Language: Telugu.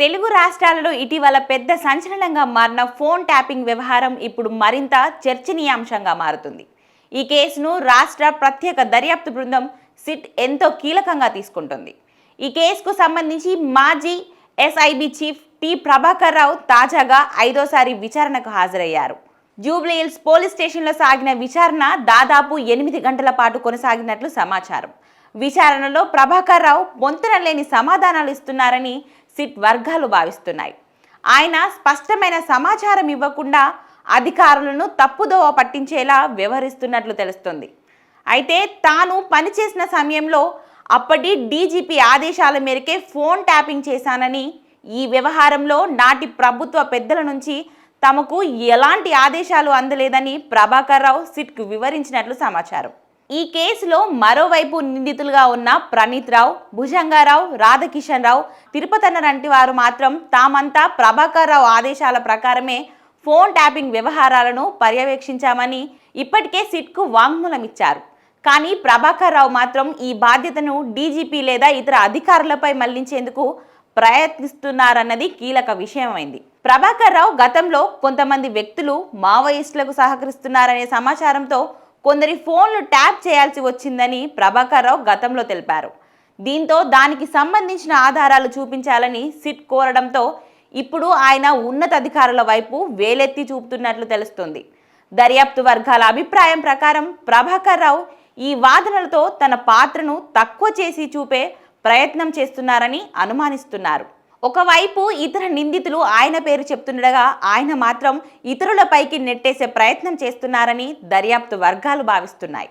తెలుగు రాష్ట్రాలలో ఇటీవల పెద్ద సంచలనంగా మారిన ఫోన్ ట్యాపింగ్ వ్యవహారం ఇప్పుడు మరింత చర్చనీయాంశంగా మారుతుంది. ఈ కేసును రాష్ట్ర ప్రత్యేక దర్యాప్తు బృందం సిట్ ఎంతో కీలకంగా తీసుకుంటుంది. ఈ కేసుకు సంబంధించి మాజీ SIB chief T Prabhakar Rao తాజాగా ఐదోసారి విచారణకు హాజరయ్యారు. జూబ్లీహిల్స్ పోలీస్ స్టేషన్లో సాగిన విచారణ దాదాపు ఎనిమిది గంటల పాటు కొనసాగినట్లు సమాచారం. విచారణలో ప్రభాకర్ రావు పొంతన లేని సమాధానాలు ఇస్తున్నారని సిట్ వర్గాలు భావిస్తున్నాయి. ఆయన స్పష్టమైన సమాచారం ఇవ్వకుండా అధికారులను తప్పుదోవ పట్టించేలా వ్యవహరిస్తున్నట్లు తెలుస్తుంది. అయితే తాను పనిచేసిన సమయంలో అప్పటి డీజీపీ ఆదేశాల మేరకే ఫోన్ ట్యాపింగ్ చేశానని ఈ వ్యవహారంలో నాటి ప్రభుత్వ పెద్దల నుంచి తమకు ఎలాంటి ఆదేశాలు అందలేదని ప్రభాకర్ రావు సిట్కు వివరించినట్లు సమాచారం. ఈ కేసులో మరోవైపు నిందితులుగా ఉన్న ప్రణీత్ రావు భుజంగారావు రాధాకిషన్ రావు తిరుపతన్న వంటి వారు మాత్రం తామంతా ప్రభాకర్ రావు ఆదేశాల ప్రకారమే ఫోన్ ట్యాపింగ్ వ్యవహారాలను పర్యవేక్షించామని ఇప్పటికే సిట్కు వాంగ్మూలం ఇచ్చారు కానీ ప్రభాకర్ రావు మాత్రం ఈ బాధ్యతను డీజీపీ లేదా ఇతర అధికారులపై మళ్ళించేందుకు ప్రయత్నిస్తున్నారన్నది కీలక విషయమైంది. ప్రభాకర్ రావు గతంలో కొంతమంది వ్యక్తులు మావోయిస్టులకు సహకరిస్తున్నారనే సమాచారంతో కొందరి ఫోన్లు ట్యాప్ చేయాల్సి వచ్చిందని ప్రభాకర్ రావు గతంలో తెలిపారు. దీంతో దానికి సంబంధించిన ఆధారాలు చూపించాలని సిట్ కోరడంతో ఇప్పుడు ఆయన ఉన్నతాధికారుల వైపు వేలెత్తి చూపుతున్నట్లు తెలుస్తుంది. దర్యాప్తు వర్గాల అభిప్రాయం ప్రకారం ప్రభాకర్ రావు ఈ వాదనలతో తన పాత్రను తక్కువ చేసి చూపే ప్రయత్నం చేస్తున్నారని అనుమానిస్తున్నారు. ఒకవైపు ఇతర నిందితులు ఆయన పేరు చెప్తుండగా ఆయన మాత్రం ఇతరులపైకి నెట్టేసే ప్రయత్నం చేస్తున్నారని దర్యాప్తు వర్గాలు భావిస్తున్నాయి.